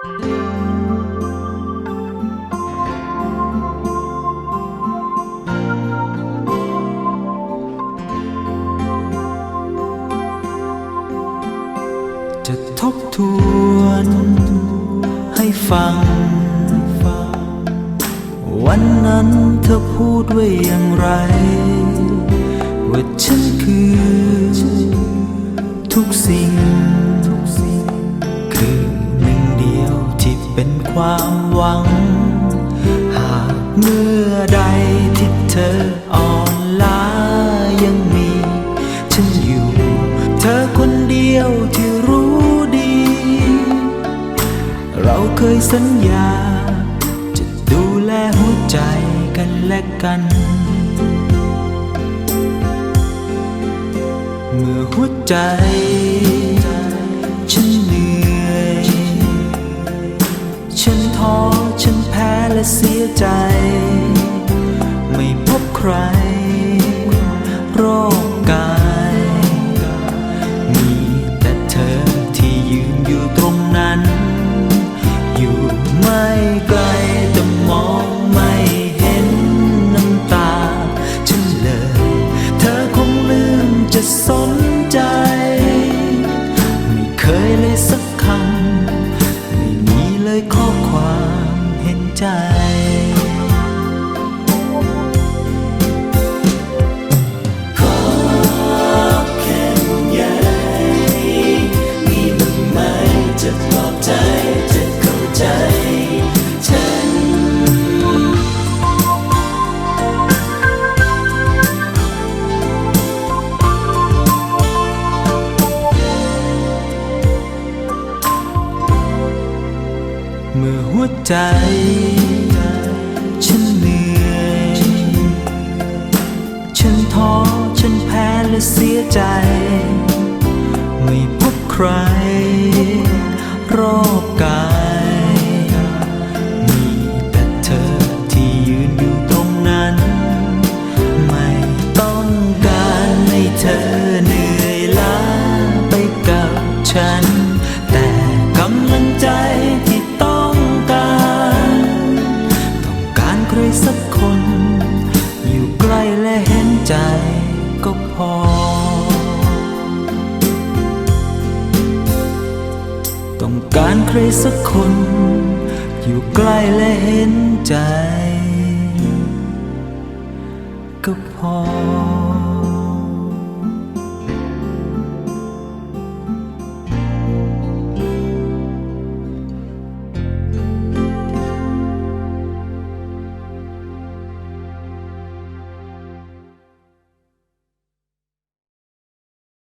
จะทบทวนให้ฟัง วันนั้นเธอพูดไว้อย่างไร ว่าฉันคือ ทุกสิ่ง ความหวัง หากเมื่อใดที่เธออ่อนล้ายังมี ฉันอยู่ เธอคนเดียวที่รู้ดี เราเคยสัญญา จะดูแลหัวใจกันและกัน เมื่อหัวใจ เสียใจ ใจ เมื่อหัวใจ ฉันเหนื่อย ฉันท้อ ฉันแพ้และเสียใจ ไม่พบใคร รอบกาย ใจก็พอ ต้องการใครสักคน อยู่ใกล้และเห็นใจ ก็พอ